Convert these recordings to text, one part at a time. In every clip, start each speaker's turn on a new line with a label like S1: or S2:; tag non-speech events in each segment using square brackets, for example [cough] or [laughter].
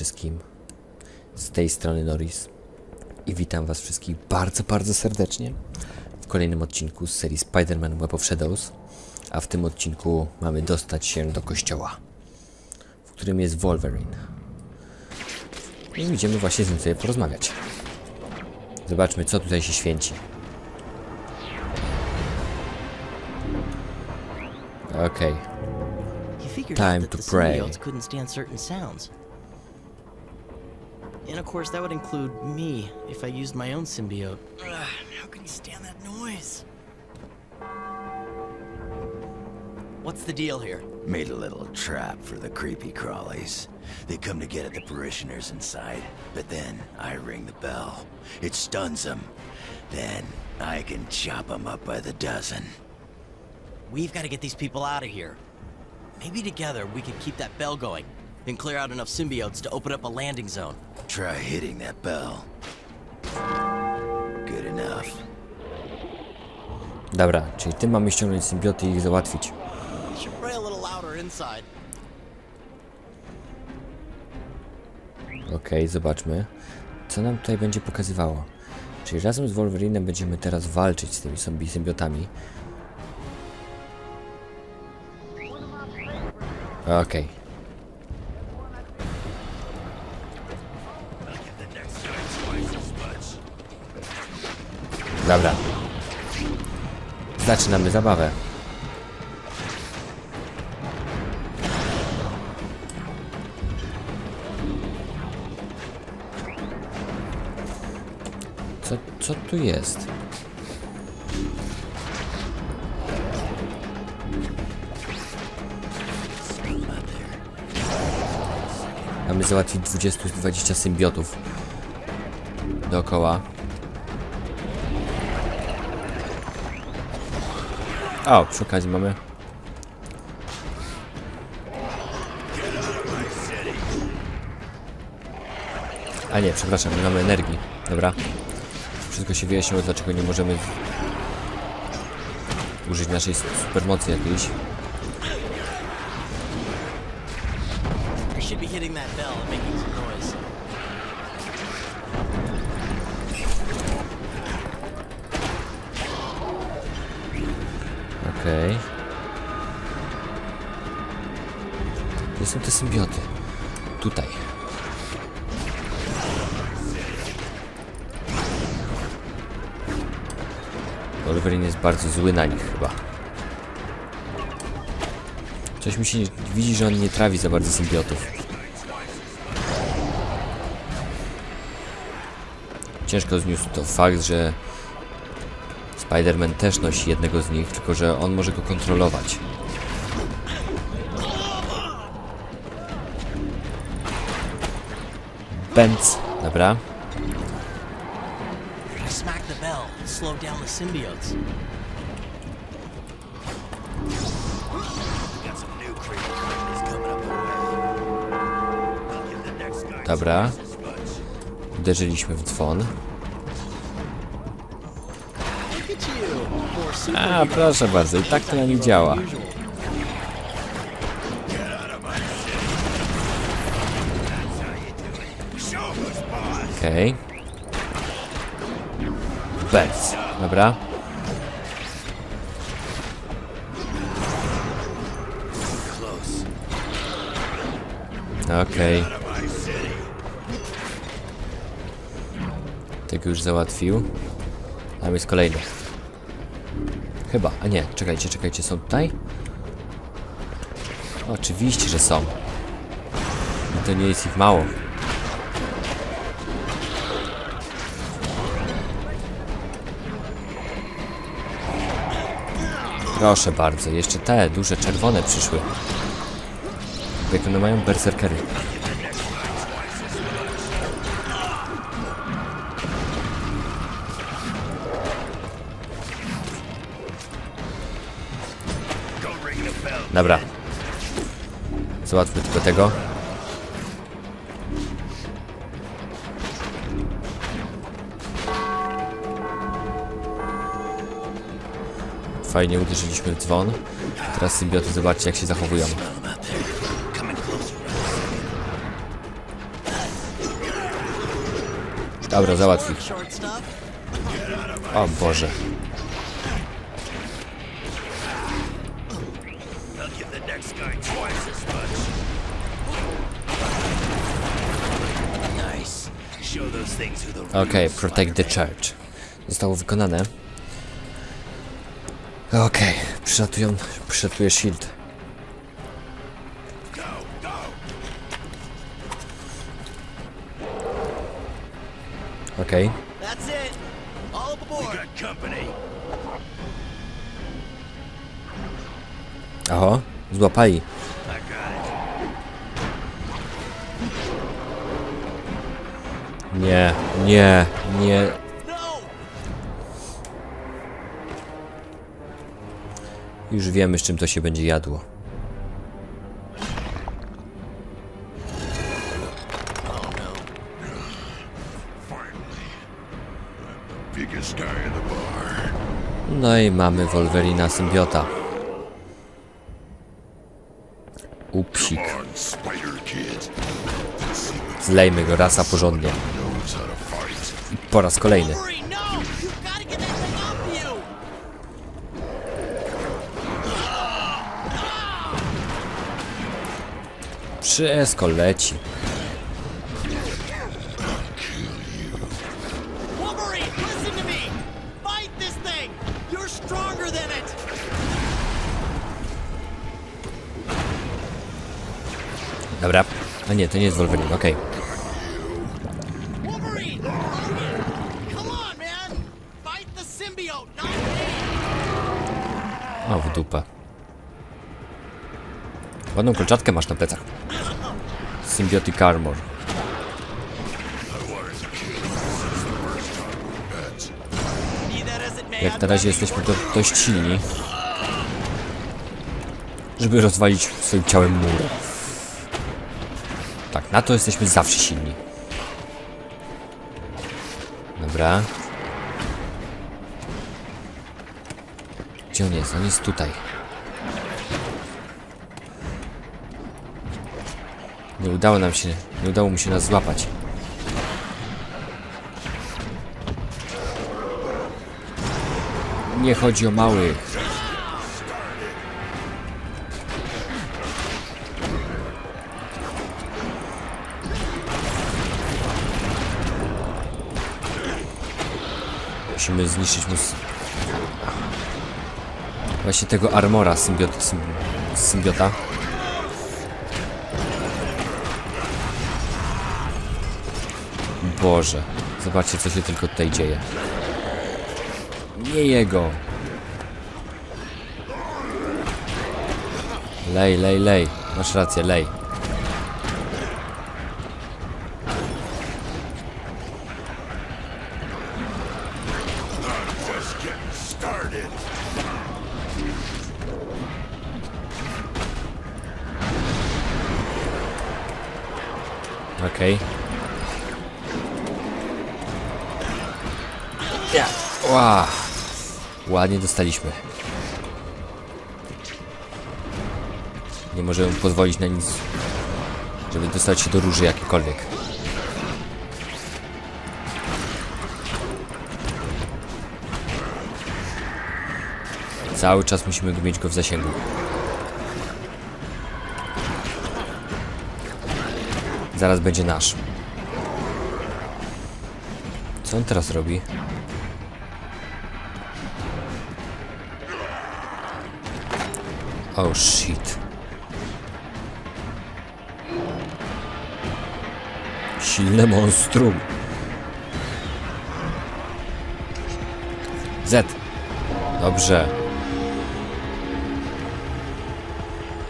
S1: wszystkim. Z tej strony Norris. I witam Was wszystkich bardzo, bardzo serdecznie w kolejnym odcinku z serii Spider-Man Web of Shadows. A w tym odcinku mamy dostać się do kościoła, w którym jest Wolverine. I idziemy właśnie z nim sobie porozmawiać. Zobaczmy, co tutaj się święci. Okej.
S2: Figured
S1: Time to pray.
S2: And of course, that would include me if I used my own symbiote. Ugh, how can you stand that noise? What's the deal here?
S3: Made a little trap for the creepy crawlies. They come to get at the parishioners inside, but then I ring the bell. It stuns them. Then I can chop them up by the dozen.
S2: We've got to get these people out of here. Maybe together we could keep that bell going and clear out enough symbiotes to open up a landing zone.
S3: Try hitting that bell. Good enough.
S1: Dobra, czyli tym mamy ściągnąć symbioty i ich załatwić. Okej, zobaczmy. Co nam tutaj będzie pokazywało? Czyli razem z Wolverinem będziemy teraz walczyć z tymi zombie symbiotami. Okej. Dobra. Zaczynamy zabawę. Co, co tu jest? Mamy załatwić 20-20 symbiotów dookoła. O, przy okazji mamy. A nie, przepraszam, nie mamy energii. Dobra. Wszystko się wyjaśniło, dlaczego nie możemy użyć naszej supermocy jakiejś. Tutaj. Wolverine jest bardzo zły na nich chyba. Coś mi się nie... Widzi, że on nie trawi za bardzo symbiotów. Ciężko zniósł to fakt, że Spider-Man też nosi jednego z nich, tylko że on może go kontrolować.
S3: Next guy
S1: Dobra. Uderzyliśmy w dzwon. A, proszę bardzo, i tak to na nich działa. Okej. Benz, dobra.
S3: close.
S1: Okej. Tego już załatwił. Tam jest kolejny. Chyba, a nie, czekajcie, czekajcie, są tutaj? Oczywiście, że są. I to nie jest ich mało. Proszę bardzo, jeszcze te duże czerwone przyszły. Jak one mają berserkery. Dobra. Załatwmy tylko tego. Fajnie uderzyliśmy w dzwon. Teraz symbioty zobaczcie jak się zachowują. Dobra,
S2: stuff.
S1: O Boże. Okej, protect the church. Zostało wykonane. Okej, przylatują, przylatuje shield. Okej.
S3: Company.
S1: Oho, złapali. Nie, nie, nie. Już wiemy, z czym to się będzie jadło.
S2: No.
S1: I mamy Wolverina symbiota. Upsik. Zlejmy go rasa porządnie.
S3: Fight.
S1: Po raz kolejny. 3S leci. Dobra. A nie, to nie jest Wolverine, okej.
S2: Okay.
S1: O, w dupę. Ładną kolczatkę masz na plecach. Symbiotic Armor. Jak na razie jesteśmy do, dość silni. Żeby rozwalić swoim ciałem mur. Tak, na to jesteśmy zawsze silni. Dobra. Gdzie on jest? On jest tutaj. Nie udało nam się, nie udało mu się nas złapać. Nie chodzi o małych. Musimy zniszczyć mu... Właśnie tego armora symbiot, sym, symbiota. Boże, zobaczcie co się tylko tutaj dzieje. Nie jego. Lej, lej, lej. Masz rację, lej. Ładnie dostaliśmy. Nie możemy pozwolić na nic, żeby dostać się do róży jakiekolwiek. Cały czas musimy mieć go w zasięgu. Zaraz będzie nasz. Co on teraz robi? Oh shit. Silne monstrum. Z. Dobrze.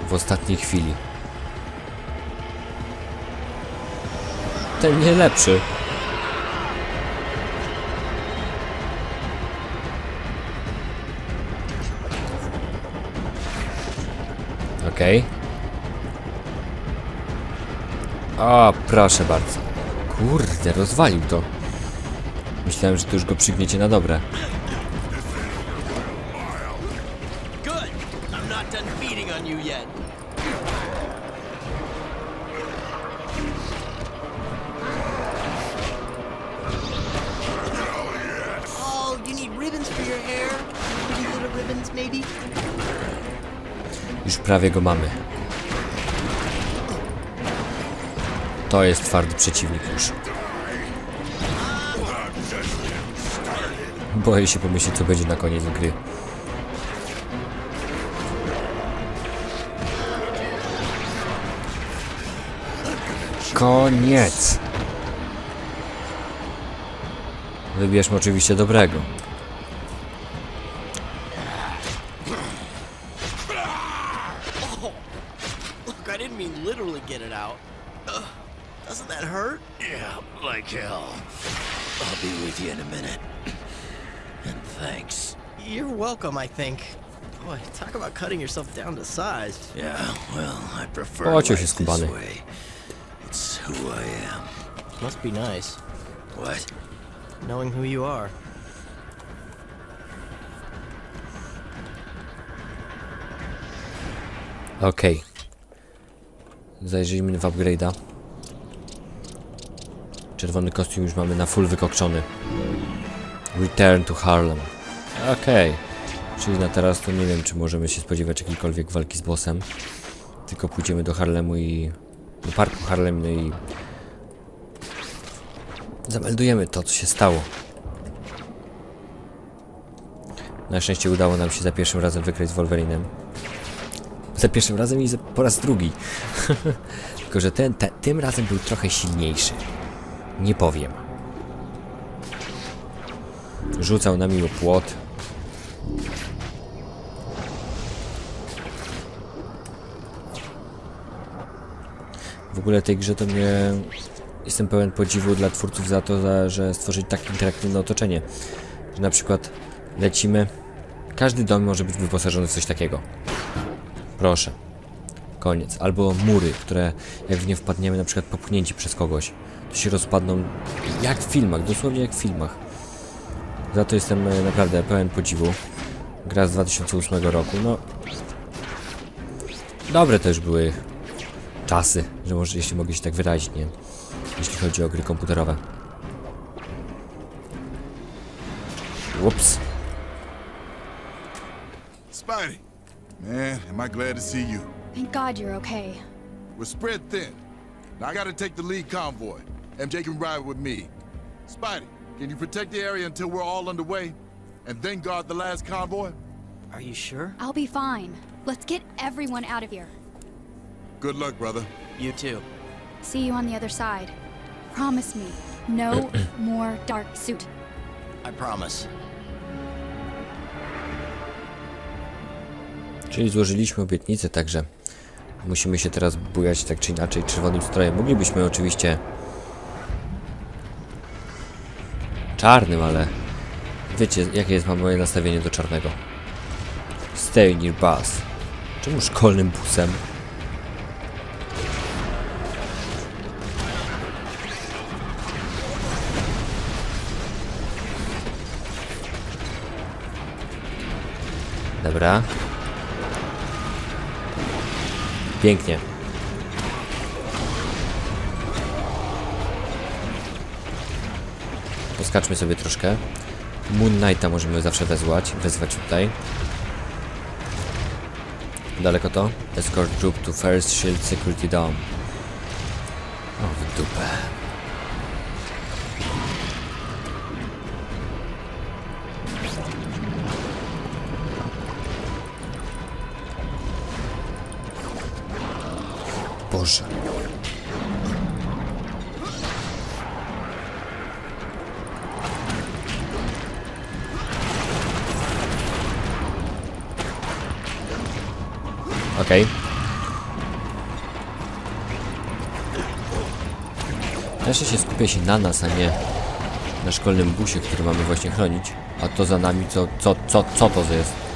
S1: W ostatniej chwili. Ten nie lepszy. Okej. O, proszę bardzo. Kurde, rozwalił to. Myślałem, że to już go przygniecie na dobre. Prawie go mamy. To jest twardy przeciwnik już. Boję się pomyśleć, co będzie na koniec gry. Koniec! Wybierzmy oczywiście dobrego.
S3: With you in a minute. [clears throat] And thanks.
S2: You're welcome, I think. Boy, talk about cutting yourself down to size.
S3: Yeah, well, I prefer
S1: Pociął
S3: life
S1: się
S3: this
S1: skubany.
S3: way. It's who I am.
S2: Must be nice,
S3: What?
S2: knowing who you are.
S1: Okej. Zajrzyjmy w upgrade'a. Czerwony kostium już mamy na full wykokszony. Return to Harlem. Okej. Czyli na teraz to nie wiem, czy możemy się spodziewać jakiejkolwiek walki z bossem. Tylko pójdziemy do Harlemu i... do parku Harlem no i... Zameldujemy to, co się stało. Na szczęście udało nam się za pierwszym razem wygrać z Wolverinem. Za pierwszym razem i za, po raz drugi. [laughs] Tylko, że ten, te, tym razem był trochę silniejszy. Nie powiem. Rzucał na miło płot. W ogóle tej grze to mnie... Jestem pełen podziwu dla twórców za to, za, że stworzyli tak interaktywne otoczenie. Że na przykład lecimy... Każdy dom może być wyposażony w coś takiego. Proszę. Koniec. Albo mury, które jak w nie wpadniemy, na przykład popchnięci przez kogoś, to się rozpadną jak w filmach, dosłownie jak w filmach. Za to jestem e, naprawdę pełen podziwu. Gra z 2008 roku, no... Dobre też były czasy, że może jeśli mogę się tak wyrazić, nie? Jeśli chodzi o gry komputerowe. Ups.
S4: Spidey, man, am I glad to see you.
S5: Thank God you're okay.
S4: We're spread thin. Now I gotta take the lead convoy. MJ can ride with me. Spidey, can you protect the area until we're all underway? And then guard the last convoy?
S2: Are you sure?
S5: I'll be fine. Let's get everyone out of here.
S4: Good luck, brother.
S2: You too.
S5: See you on the other side. Promise me, no [clears throat] more dark suit.
S2: I promise.
S1: Czyli złożyliśmy obietnicę, także musimy się teraz bujać tak czy inaczej czerwonym strojem. Moglibyśmy oczywiście czarnym, ale wiecie jakie jest moje nastawienie do czarnego. Stay near bus. Czemu szkolnym busem? Dobra. Pięknie. Poskaczmy sobie troszkę. Moon Knighta możemy zawsze wezwać, wezwać tutaj. Daleko to? Escort group to first shield security dome. O, w dupę. Boże. Okej. Jeszcze się skupię się na nas, a nie na szkolnym busie, który mamy właśnie chronić. A to za nami, co, co, co, co to jest?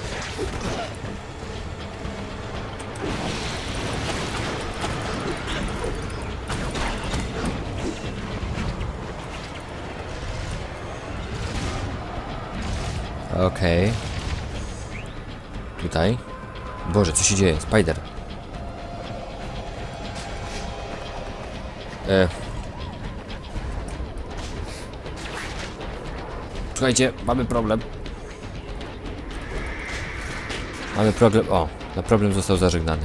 S1: Okej. Tutaj. Boże, co się dzieje? Spider. E. Słuchajcie, mamy problem. Mamy problem... O, na problem został zażegnany.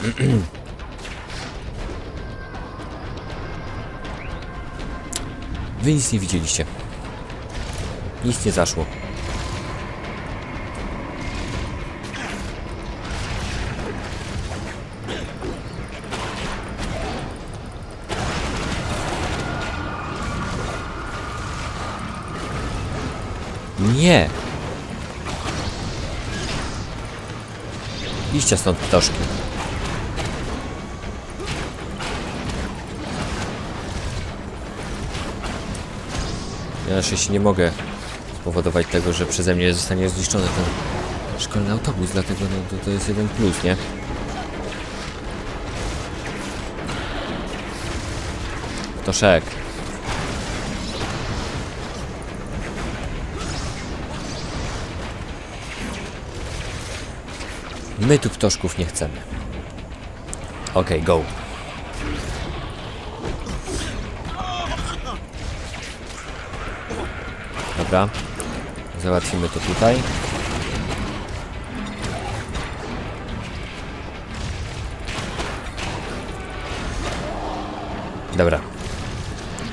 S1: [clears throat] Wy nic nie widzieliście. Nic nie zaszło. Nie! Iście stąd ptoszki. Ja na szczęście nie mogę spowodować tego, że przeze mnie zostanie zniszczony ten szkolny autobus, dlatego no, to, to jest jeden plus, nie? Ptoszek. My tu ptoszków nie chcemy. Okej, go. Dobra. Załatwimy to tutaj. Dobra.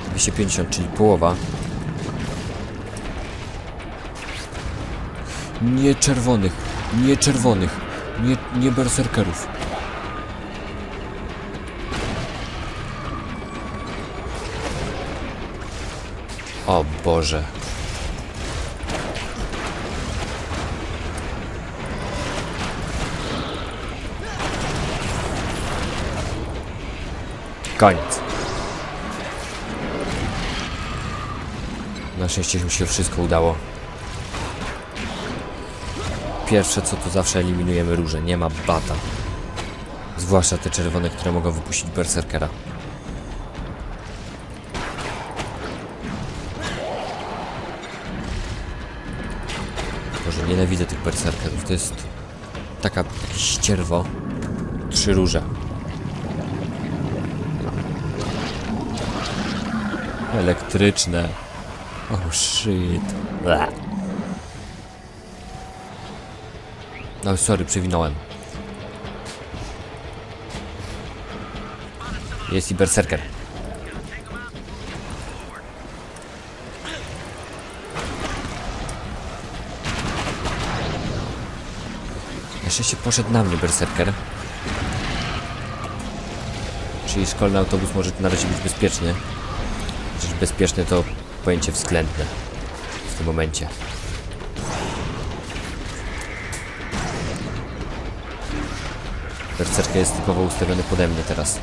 S1: 250, czyli połowa. Nie czerwonych, nie czerwonych, nie, nie berserkerów. O Boże. Koniec. Na szczęście mi się wszystko udało. Pierwsze co to zawsze eliminujemy róże. Nie ma bata. Zwłaszcza te czerwone, które mogą wypuścić berserkera. Boże, nienawidzę tych berserkerów. To jest taka ścierwo. Trzy róże. Elektryczne. Oh shit. Bleh. No sorry, przewinąłem. Jest i berserker. Na szczęście poszedł na mnie berserker. Czyli szkolny autobus może na razie być bezpieczny. Chociaż bezpieczny to pojęcie względne w tym momencie. Berserker jest typowo ustawiony pode mnie teraz.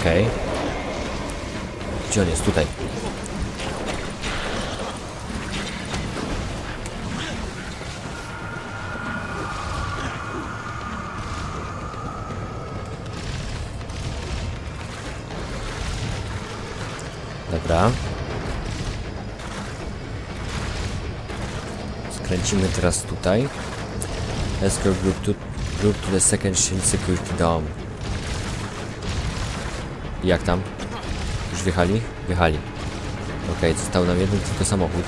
S1: Okej. Gdzie on jest? Tutaj. Skręcimy teraz tutaj. Go group to, group to the second Shin Security Dome. Jak tam? Już wjechali? Wjechali. Okej, został nam jeden tylko samochód.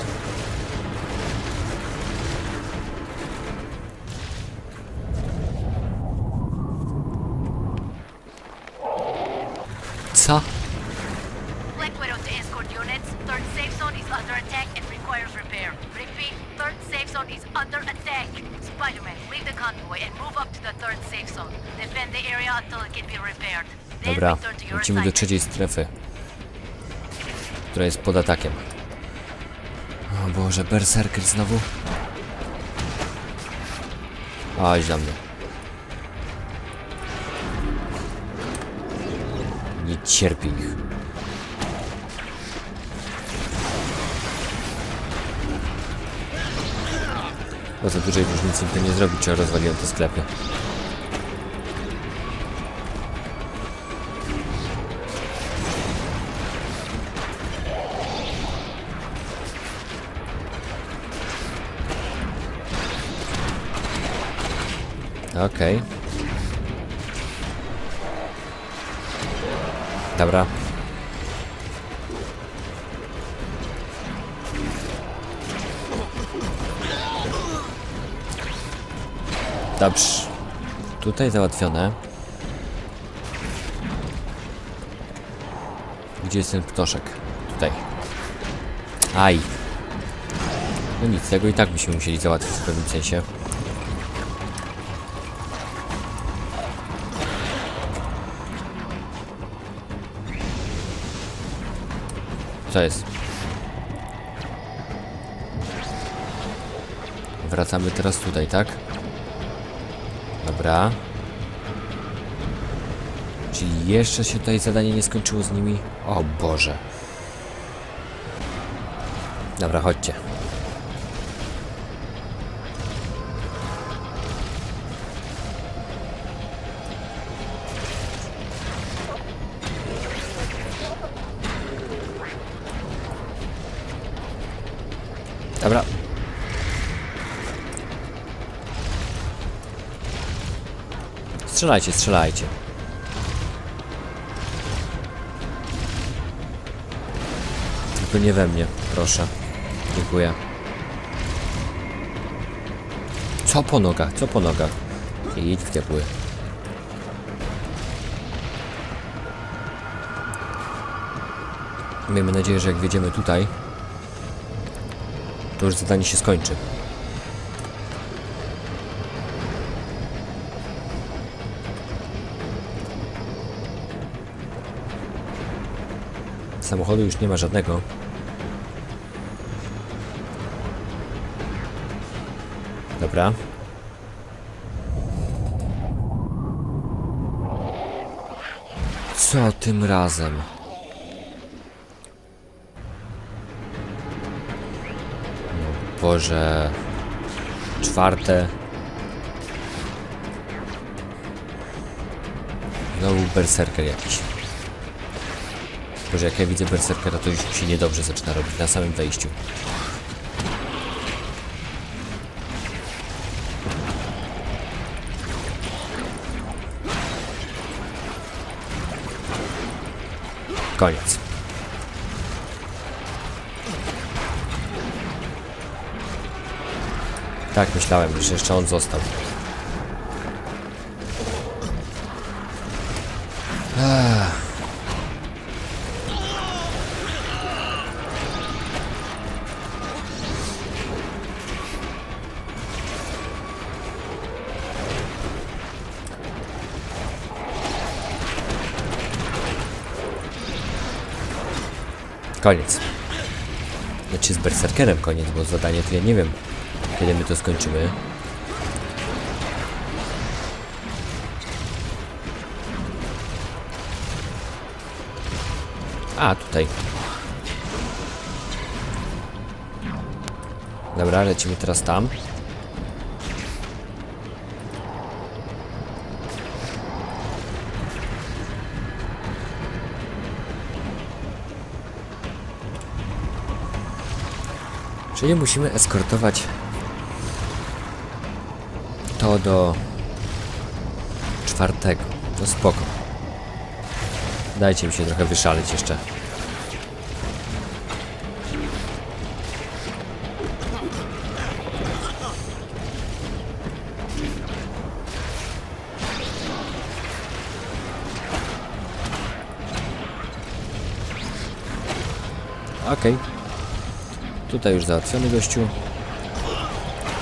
S6: Escort units. Third safe zone is under attack and requires repair. Repeat, third safe zone is under attack. Spider-Man, lead the convoy and move up to the third safe zone. Defend the area until it can be repaired. Then
S1: Dobra,
S6: return to your
S1: lecimy do trzeciej strefy, która jest pod atakiem. O Boże, berserker znowu? Aś za mnie. Nie cierpię ich. Bo za dużej różnicy to nie zrobi, czy ja rozwaliłem te sklepy. Okej. Dobra. Dobrze. Tutaj załatwione. Gdzie jest ten ptoszek? Tutaj. Aj. No nic, tego i tak byśmy musieli załatwić w pewnym sensie. Co jest? Wracamy teraz tutaj, tak? Dobra. Czyli jeszcze się tutaj zadanie nie skończyło z nimi? O Boże. Dobra, chodźcie. Dobra. Strzelajcie, strzelajcie. Tylko nie we mnie, proszę. Dziękuję. Co po nogach? Co po nogach? Idź w diabły. Miejmy nadzieję, że jak wjedziemy tutaj, to już zadanie się skończy. Samochodu już nie ma żadnego. Dobra. Co tym razem? No Boże. Czwarte. Znowu berserker jakiś. Boże, jak ja widzę berserkera, to już się niedobrze zaczyna robić na samym wejściu. Koniec. Tak myślałem, że jeszcze on został. Koniec. Znaczy z Berserkerem koniec, bo zadanie to ja nie wiem, kiedy my to skończymy. A, tutaj. Dobra, lecimy teraz tam. Czyli musimy eskortować to do czwartego. No spoko. Dajcie mi się trochę wyszaleć jeszcze. Okej. Tutaj już załatwiony gościu.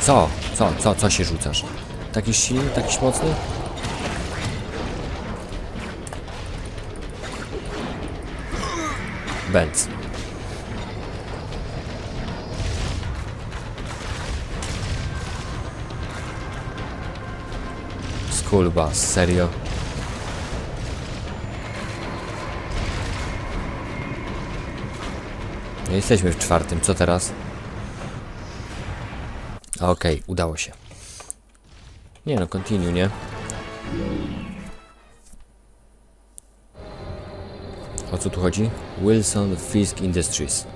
S1: Co? Co? Co? Co się rzucasz? Takiś silny? Takiś mocny? Benz. Bus, serio? Jesteśmy w czwartym, co teraz? Okej, udało się. Nie no, continue, nie? O co tu chodzi? Wilson Fisk Industries.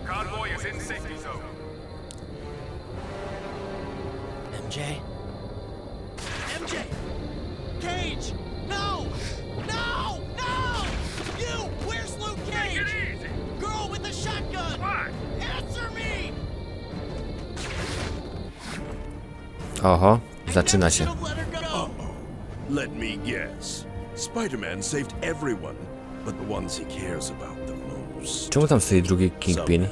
S1: Oho, zaczyna się.
S2: Let
S7: me guess. Spider-Man saved everyone, but the ones he cares about the most.
S1: Czemu tam stoi drugi Kingpin?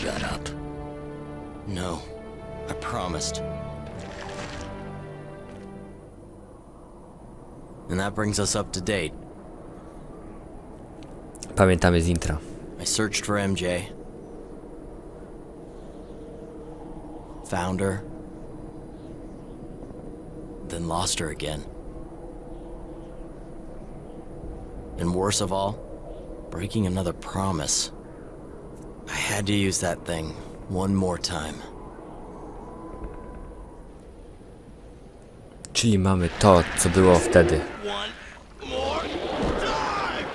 S3: Shut up.
S2: No, I promised. And that brings us up to date.
S1: Pamiętamy z intra.
S2: I searched for MJ. Found her. Then lost her again. And worse of all, breaking another promise. I had to use that thing one more time.
S1: Czyli mamy to, co było wtedy.
S2: One more time!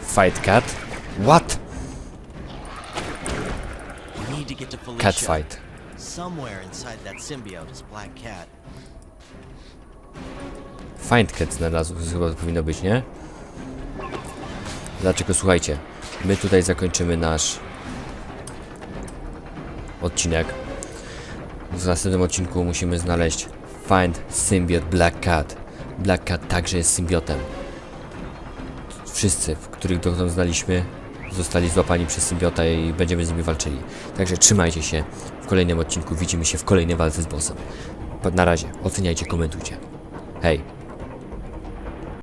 S1: Fight cat? What?
S2: Get to Felicia.
S1: Cat fight.
S2: Somewhere inside that symbiote is Black Cat.
S1: Find cat znalazł, chyba to powinno być, nie? Dlaczego słuchajcie, my tutaj zakończymy nasz odcinek. W następnym odcinku musimy znaleźć Find Symbiote Black Cat. Black Cat także jest symbiotem. Wszyscy, w których dotąd znaliśmy, zostali złapani przez symbiota i będziemy z nimi walczyli. Także trzymajcie się. W kolejnym odcinku widzimy się w kolejnej walce z bossem. Na razie, oceniajcie, komentujcie. Hej!